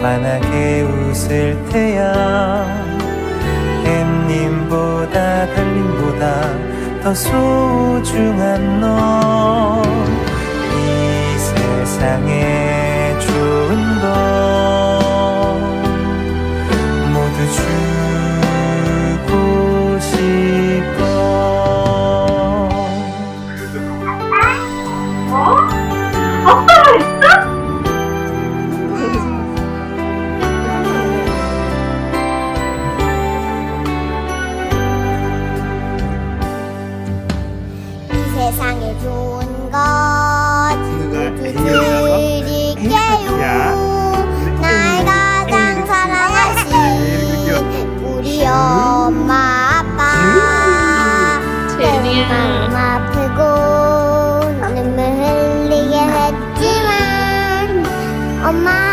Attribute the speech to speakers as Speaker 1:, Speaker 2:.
Speaker 1: 환하게 웃을 테야. 햇님보다 달님보다 더 소중한 너. 이 세상에 좋은 것
Speaker 2: 세상에 좋은 것 모두 드릴게요. 날 가장 사랑하신 우리 음. 엄마 아빠. 마음 아프고 눈물 흘리게 했지만 엄마